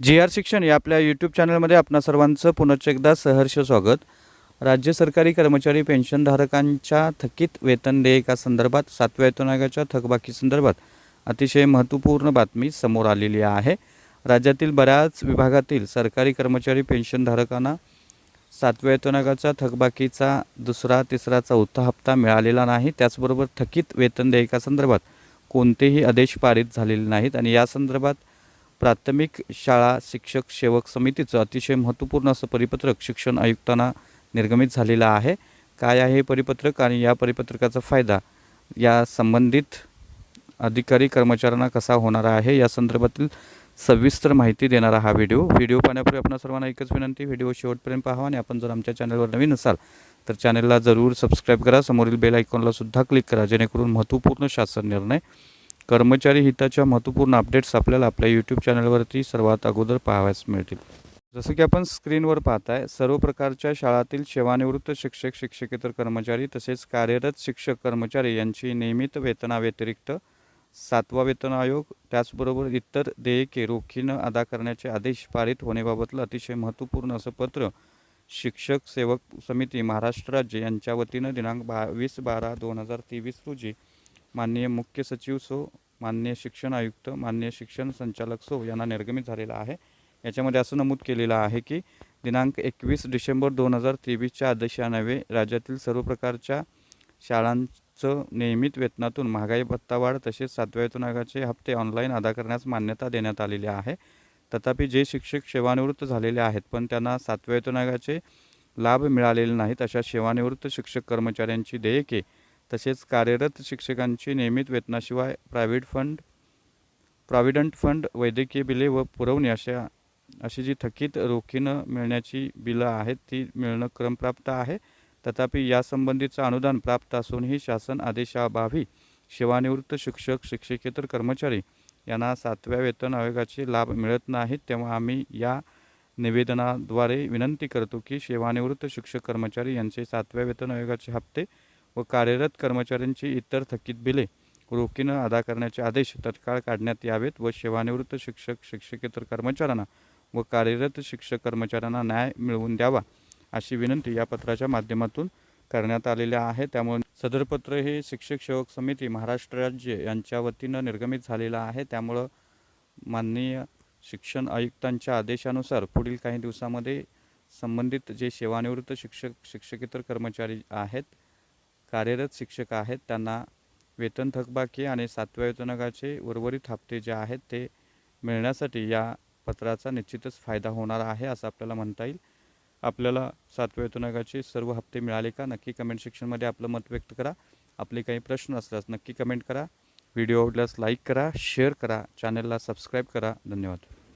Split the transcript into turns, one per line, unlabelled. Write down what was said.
जी R शिक्षण या आपल्या यूट्यूब चॅनलमध्ये आपणा सर्वांचं पुनश्च एकदा सहर्ष स्वागत. राज्य सरकारी कर्मचारी पेन्शनधारकांच्या थकीत वेतन देयकासंदर्भात सातव्या वेतन आयोगाच्या थकबाकीसंदर्भात अतिशय महत्त्वपूर्ण बातमी समोर आलेली आहे. राज्यातील बऱ्याच विभागातील सरकारी कर्मचारी पेन्शनधारकांना सातव्या वेतन आयोगाचा थकबाकीचा दुसरा तिसरा चौथा हप्ता मिळालेला नाही. त्याचबरोबर थकीत वेतन देयकासंदर्भात कोणतेही आदेश पारित झालेले नाहीत आणि या संदर्भात प्राथमिक शाळा शिक्षक सेवक समितीचं अतिशय महत्त्वपूर्ण असं परिपत्रक शिक्षण आयुक्तांना निर्गमित झालेलं आहे. काय आहे हे परिपत्रक आणि या परिपत्रकाचा फायदा? या संबंधित अधिकारी कर्मचाऱ्यांना कसा होणार आहे? या संदर्भातील सविस्तर माहिती देणारा हा व्हिडिओ. व्हिडिओ पाहण्यापूर्वी आपण सर्वांना एकच विनंती व्हिडिओ शेवटपर्यंत पाहावा आणि आपण जर आमच्या चॅनलवर नवीन असाल तर चॅनलला जरूर सबस्क्राईब करा. समोरील बेल आयकॉनला सुद्धा क्लिक करा जेणेकरून महत्त्वपूर्ण शासन निर्णय कर्मचारी हिताच्या महत्त्वपूर्ण अपडेट्स आपल्याला आपल्या यूट्यूब चॅनलवरती सर्वात अगोदर पाहावयास मिळतील. जसं की आपण स्क्रीनवर पाहताय सर्व प्रकारच्या शाळातील सेवानिवृत्त शिक्षक शिक्षकेतर कर्मचारी तसेच कार्यरत शिक्षक कर्मचारी यांची नियमित वेतनाव्यतिरिक्त सातवा वेतन आयोग त्याचबरोबर इतर देयके रोखीनं अदा करण्याचे आदेश पारित होण्याबाबतलं अतिशय महत्त्वपूर्ण असं पत्र शिक्षक सेवक समिती महाराष्ट्र राज्य यांच्या वतीनं दिनांक बावीस बारा दोन हजार तेवीस रोजी माननीय मुख्य सचिव सो माननीय शिक्षण आयुक्त माननीय शिक्षण संचालक सो यांना निर्गमित झालेला आहे. याच्यामध्ये असं नमूद केलेलं आहे की दिनांक एकवीस डिसेंबर दोन हजार तेवीसच्या आदेशान्वये राज्यातील सर्व प्रकारच्या शाळांचं नियमित वेतनातून महागाई भत्ता वाढ तसेच सातव्या वेतन आयोगाचे हप्ते ऑनलाईन अदा करण्यास मान्यता देण्यात आलेली आहे. तथापि जे शिक्षक सेवानिवृत्त झालेले आहेत पण त्यांना सातव्या वेतन आयोगाचे लाभ मिळालेले नाहीत अशा सेवानिवृत्त शिक्षक कर्मचाऱ्यांची देयके तसेच कार्यरत शिक्षकांची नियमित वेतनाशिवाय प्रायव्हेट फंड प्रॉव्हिडंट फंड वैद्यकीय बिले व पुरवणी अशा अशी जी थकीत रोखीनं मिळण्याची बिलं आहेत ती मिळणं क्रमप्राप्त आहे. तथापि यासंबंधीचं अनुदान प्राप्त असूनही शासन आदेशाअभावी सेवानिवृत्त शिक्षक शिक्षकेतर कर्मचारी यांना सातव्या वेतन आयोगाचे लाभ मिळत नाहीत तेव्हा आम्ही या निवेदनाद्वारे विनंती करतो की सेवानिवृत्त शिक्षक कर्मचारी यांचे सातव्या वेतन आयोगाचे हप्ते व कार्यरत कर्मचाऱ्यांची इतर थकीत बिले रोखीनं अदा करण्याचे आदेश तत्काळ काढण्यात यावेत व सेवानिवृत्त शिक्षक शिक्षकेतर कर्मचाऱ्यांना व कार्यरत शिक्षक कर्मचाऱ्यांना न्याय मिळवून द्यावा अशी विनंती या पत्राच्या माध्यमातून करण्यात आलेल्या आहे त्यामुळे सदर पत्र हे शिक्षक सेवक समिती महाराष्ट्र राज्य यांच्या वतीनं निर्गमित झालेलं आहे. त्यामुळं माननीय शिक्षण आयुक्तांच्या आदेशानुसार पुढील काही दिवसामध्ये संबंधित जे सेवानिवृत्त शिक्षक शिक्षकेतर कर्मचारी आहेत कार्यरत शिक्षक आहेत. त्यांना वेतन थकबाकी आणि सातव्या वेतनकाचे उर्वरित हप्ते जे आहेत ते मिळण्यासाठी या पत्राचा निश्चितच फायदा होणार आहे असं आपल्याला म्हणता येईल. आपल्याला सातव्या वेतनकाचे सर्व हप्ते मिळाले का? नक्की कमेंट सेक्शनमध्ये आपलं मत व्यक्त करा. आपले काही प्रश्न असल्यास नक्की कमेंट करा. व्हिडिओ आवडल्यास लाईक करा शेअर करा. चॅनलला सबस्क्राईब करा. धन्यवाद.